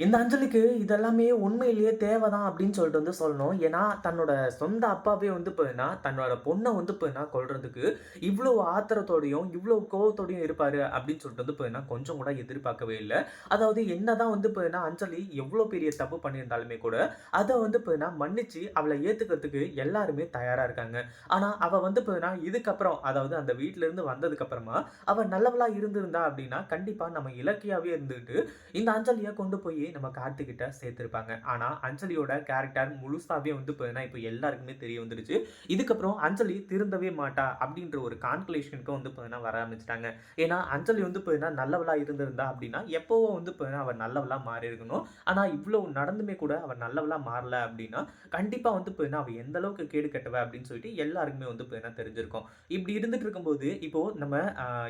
இந்த அஞ்சலிக்கு இதெல்லாமே உண்மையிலேயே தேவை தான் அப்படின்னு சொல்லிட்டு வந்து சொல்லணும். ஏன்னா, தன்னோட சொந்த அப்பாவே வந்து பார்த்தீங்கன்னா, தன்னோட பொண்ணை வந்து பார்த்தீங்கன்னா கொள்றதுக்கு இவ்வளோ ஆத்திரத்தோடையும், இவ்வளோ கோவத்தோடையும் இருப்பார் அப்படின்னு சொல்லிட்டு வந்து பார்த்தீங்கன்னா, கொஞ்சம் கூட எதிர்பார்க்கவே இல்லை அதாவது என்னதான் வந்து பார்த்தீங்கன்னா, அஞ்சலி எவ்வளோ பெரிய தப்பு பண்ணியிருந்தாலுமே கூட, அதை வந்து பார்த்தீங்கன்னா மன்னிச்சு அவளை ஏற்றுக்கிறதுக்கு எல்லாருமே தயாராக இருக்காங்க. ஆனால் அவள் வந்து பார்த்தீங்கன்னா, இதுக்கப்புறம் அதாவது அந்த வீட்டிலேருந்து வந்ததுக்கப்புறமா அவள் நல்லவளாக நல்லவளா இருந்திருந்தா அப்படின்னா, கண்டிப்பாக நம்ம இலக்கியாவே இருந்துட்டு, இந்த அஞ்சலியை கொண்டு போய் நம்ம கார்த்திக்கிட்ட சேர்த்துருப்பாங்க. ஆனா, அஞ்சலியோட கேரக்டர் முழுசாவே வந்து பார்த்தீங்கன்னா, இப்போ எல்லாருக்குமே தெரிய வந்துடுச்சு. இதுக்கப்புறம் அஞ்சலி திருந்தவே மாட்டா அப்படின்ற ஒரு கான்குலேஷனுக்கு வந்து பார்த்தீங்கன்னா வர ஆரம்பிச்சிட்டாங்க. ஏன்னா, அஞ்சலி வந்து பார்த்தீங்கன்னா நல்லவளாக இருந்திருந்தா அப்படின்னா, எப்போவும் வந்து பார்த்தீங்கன்னா நல்லவளாக மாறி இருக்கணும். ஆனா, இவ்வளோ நடந்துமே கூட அவர் நல்லவளா மாறல அப்படின்னா, கண்டிப்பா வந்து பார்த்தீங்கன்னா, அவள் எந்த அளவுக்கு கேடு கட்டுவ அப்படின்னு சொல்லிட்டு எல்லாருக்குமே வந்து பார்த்தீங்கன்னா தெரிஞ்சிருக்கும். இப்படி இருந்துட்டு இருக்கும்போது, இப்போ நம்ம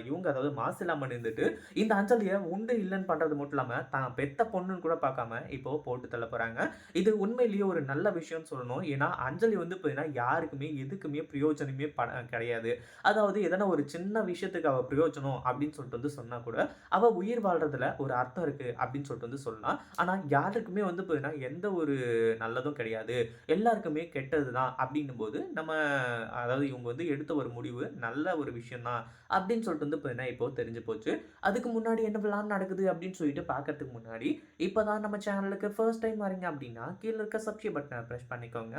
இவங்க அதாவது மாசிலாமணி இருந்துட்டு, இந்த அஞ்சலியை உண்டு இல்லைன்னு பண்றது மட்டும் இல்லாம, தான் பெத்த பொண்ணுன்னு கூட பார்க்காம இப்போ போட்டு தள்ள போகிறாங்க இது உண்மையிலேயே ஒரு நல்ல விஷயம்னு சொல்லணும். ஏன்னா, அஞ்சலி வந்து பார்த்தீங்கன்னா, யாருக்குமே எதுக்குமே பிரயோஜனமே பண கிடையாது. அதாவது எதனா ஒரு சின்ன விஷயத்துக்கு அவள் பிரயோஜனம் அப்படின்னு சொல்லிட்டு வந்து சொன்னால் கூட, அவள் உயிர் வாழ்றதுல ஒரு அர்த்தம் இருக்குது அப்படின்னு சொல்லிட்டு வந்து சொல்லலாம். ஆனால் யாருக்குமே வந்து பார்த்தீங்கன்னா, எந்த ஒரு நல்லதும் கிடையாது. எல்லாருக்குமே கெட்டது தான் அப்படின்னும்போது, நம்ம அதாவது இவங்க வந்து எடுத்த ஒரு முடிவு நல்ல ஒரு விஷயம் தான் அப்படின்னு சொல்லிட்டு வந்து பார்த்தீங்கன்னா, இப்போ தெரிஞ்சு போச்சு. அதுக்கு முன்னாடி என்ன பிளான் நடக்குது அப்படின்னு சொல்லிட்டு பார்க்கறதுக்கு முன்னாடி, இப்போ தான் நம்ம சேனலுக்கு ஃபர்ஸ்ட் டைம் வரீங்க அப்படின்னா, கீழே இருக்க சப்ஸ்கிரைப் பட்டனை ப்ரெஸ் பண்ணிக்கோங்க.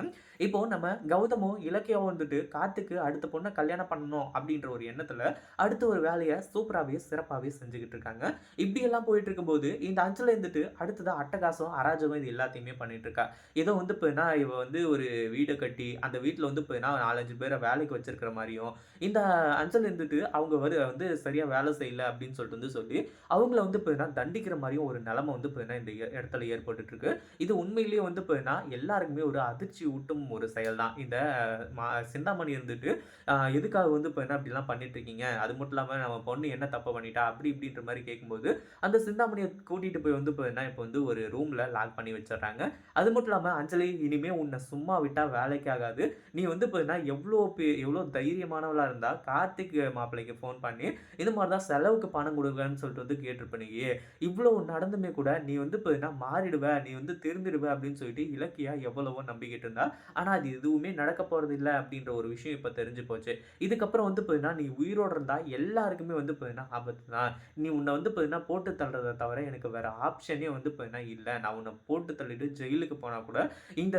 இப்போ நம்ம கௌதமும், இலக்கியாவும் வந்துட்டு காத்துக்கு அடுத்த பொண்ணை கல்யாணம் பண்ணணும் அப்படின்ற ஒரு எண்ணத்தில் அடுத்த ஒரு வேலையை சூப்பராகவே சிறப்பாகவே செஞ்சுக்கிட்டு இருக்காங்க. இப்படியெல்லாம் போயிட்டு இருக்கும்போது, இந்த அஞ்சல் இருந்துட்டு அடுத்ததாக அட்டகாசம், அராஜகம் இது எல்லாத்தையுமே பண்ணிட்டு இருக்கா. ஏதோ வந்து இப்போனா இவ வந்து ஒரு வீடை கட்டி, அந்த வீட்டில் வந்து இப்போனா நாலஞ்சு பேரை வேலைக்கு வச்சிருக்கிற மாதிரியும் இந்த அஞ்சல் இருந்துட்டு அவங்க வந்து சரியாக வேலை செய்யல அப்படின்னு சொல்லிட்டு வந்து சொல்லி, அவங்கள வந்து இப்போனா தண்டிக்கிற மாதிரியும் ஒரு நிலமை வந்து பார்த்தீங்கன்னா இந்த இடத்துல ஏற்பட்டுட்டு இருக்கு. இது உண்மையிலேயே வந்து பார்த்தீங்கன்னா, எல்லாருக்குமே ஒரு அதிர்ச்சி ஊட்டும் ஒரு செயல் தான். இந்த மா சிந்தாமணி இருந்துட்டு, எதுக்காக வந்து பார்த்தீங்கன்னா இப்படிலாம் பண்ணிட்டு இருக்கீங்க? அது மட்டும் இல்லாமல் நம்ம பொண்ணு என்ன தப்பு பண்ணிட்டா? அப்படி இப்படின்ற மாதிரி கேட்கும்போது, அந்த சிந்தாமணியை கூட்டிட்டு போய் வந்து பார்த்தீங்கன்னா, இப்போ வந்து ஒரு ரூம்ல லாக் பண்ணி வச்சிடுறாங்க அது மட்டும் இல்லாமல் "அஞ்சலி இனிமே உன்னை சும்மா விட்டா வேலைக்கு ஆகாது. நீ வந்து பார்த்தீங்கன்னா, எவ்வளோ பே எவ்வளோ தைரியமானவளா இருந்தா, கார்த்திக் மாப்பிள்ளைக்கு ஃபோன் பண்ணி, இது மாதிரி தான் செலவுக்கு பணம் குடுங்கன்னு சொல்லிட்டு வந்து கேட்டிருப்ப இவ்வளோ நடந்துமே கூட நீ வந்து வந்து பார்த்தீங்கன்னா மாறிடுவேன் நீ வந்து திருந்திடுவ அப்படின்னு சொல்லிட்டு இலக்கியா எவ்வளவோ நம்பிக்கிட்டு இருந்தா. ஆனால் அது எதுவுமே நடக்க இல்லை அப்படின்ற ஒரு விஷயம் இப்போ தெரிஞ்சு போச்சு. இதுக்கப்புறம் வந்து பார்த்தீங்கன்னா, நீ உயிரோட இருந்தால் எல்லாருக்குமே வந்து பார்த்தீங்கன்னா ஆபத்து தான். நீ உன்னை வந்து பார்த்தீங்கன்னா போட்டு தள்ளுறதை தவிர எனக்கு வேறு ஆப்ஷனே வந்து பார்த்தீங்கன்னா இல்லை நான் உன்னை போட்டு தள்ளிட்டு ஜெயிலுக்கு போனால் கூட, இந்த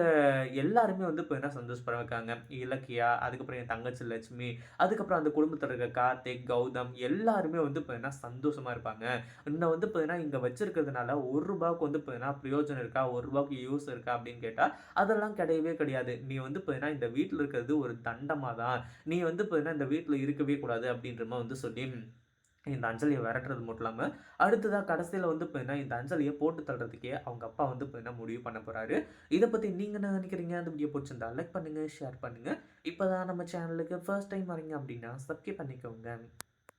எல்லாருமே வந்து பார்த்தீங்கன்னா சந்தோஷப்படுவாங்க. இலக்கியா, அதுக்கப்புறம் என் தங்கச்சி லட்சுமி, அதுக்கப்புறம் அந்த குடும்பத்தில் இருக்க கார்த்திக், கௌதம் எல்லாருமே வந்து பார்த்தீங்கன்னா சந்தோஷமாக இருப்பாங்க. இன்னும் வந்து பார்த்தீங்கன்னா இங்கே வச்சிருக்கிறதுனால ஒரு 1க்கு வந்து பார்த்தீங்கன்னா பிரயோஜனம் இருக்கா? ஒரு ரூபாய்க்கு யூஸ் இருக்கா? அப்படின்னு கேட்டால் அதெல்லாம் கிடையவே கிடையாது. நீ வந்து பார்த்தீங்கன்னா இந்த வீட்டில் இருக்கிறது ஒரு தண்டமாக தான். நீ வந்து பார்த்தீங்கன்னா இந்த வீட்டில் இருக்கவே கூடாது அப்படின்ற மாதிரி வந்து சொல்லி இந்த அஞ்சலியை விரட்டுறது மட்டும் இல்லாமல் அடுத்ததாக கடைசியில் வந்து பார்த்தீங்கன்னா, இந்த அஞ்சலியை போட்டு தள்ளுறதுக்கே அவங்க அப்பா வந்து பார்த்தீங்கன்னா முடிவு பண்ண போகிறாரு இதை பற்றி நீங்கள் என்ன நினைக்கிறீங்க? அந்த வீடியோ பிடிச்சிருந்தா லைக் பண்ணுங்கள் ஷேர் பண்ணுங்கள் இப்போ தான் நம்ம சேனலுக்கு ஃபர்ஸ்ட் டைம் வரீங்க அப்படின்னா, சப்ஸ்கிரைப் பண்ணிக்கோங்க.